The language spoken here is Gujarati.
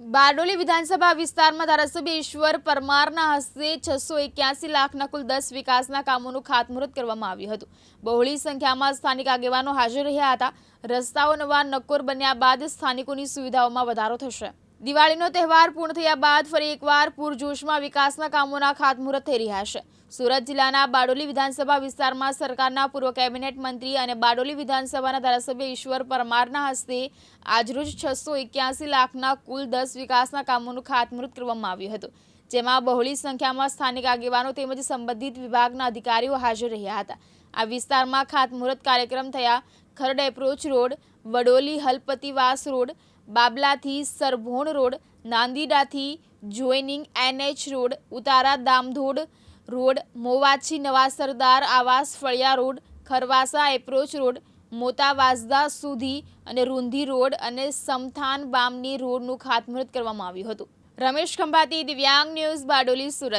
બારડોલી વિધાનસભા વિસ્તારમાં ધારાસભ્ય ઈશ્વર પરમારના હસ્તે છસો એક્યાસી લાખના કુલ દસ વિકાસના કામોનું ખાતમુહૂર્ત કરવામાં આવ્યું હતું. બહોળી સંખ્યામાં સ્થાનિક આગેવાનો હાજર રહ્યા હતા. રસ્તાઓ નવા નક્કોર બન્યા બાદ સ્થાનિકોની સુવિધાઓમાં વધારો થશે. દિવાળીનો તહેવાર પૂર્ણ થયા બાદ ફરી એકવાર પૂરજોશમાં વિકાસના કામોના ખાતમુહૂર્ત થઈ રહ્યા છે. સુરત જિલ્લાના બારડોલી વિધાનસભા વિસ્તારમાં સરકારના પૂર્વ કેબિનેટ મંત્રી અને બારડોલી વિધાનસભાના ધારાસભ્ય ઈશ્વર પરમારના હસ્તે આજરોજ છસો લાખના કુલ દસ વિકાસના કામોનું ખાતમુહૂર્ત કરવામાં આવ્યું હતું, જેમાં બહોળી સંખ્યામાં સ્થાનિક આગેવાનો તેમજ સંબંધિત વિભાગના અધિકારીઓ હાજર રહ્યા હતા. આ વિસ્તારમાં ખાતમુહૂર્ત કાર્યક્રમ થયા Kharad approach road, Vadoli Halpativas road બાબલાથી Sarbhon road, નાંદીડાથી joining NH road, Utara Damdhod road, Movachhi નવા સરદાર આવાસ ફળિયા રોડ, ખરવાસા એપ્રોચ રોડ મોટા વાસદા સુધી અને રૂંધી રોડ અને સમથાન બામની રોડનું ખાતમુહૂર્ત કરવામાં આવ્યું હતું. રમેશ ખંભાતી, દિવ્યાંગ ન્યૂઝ, બારડોલી, સુરત.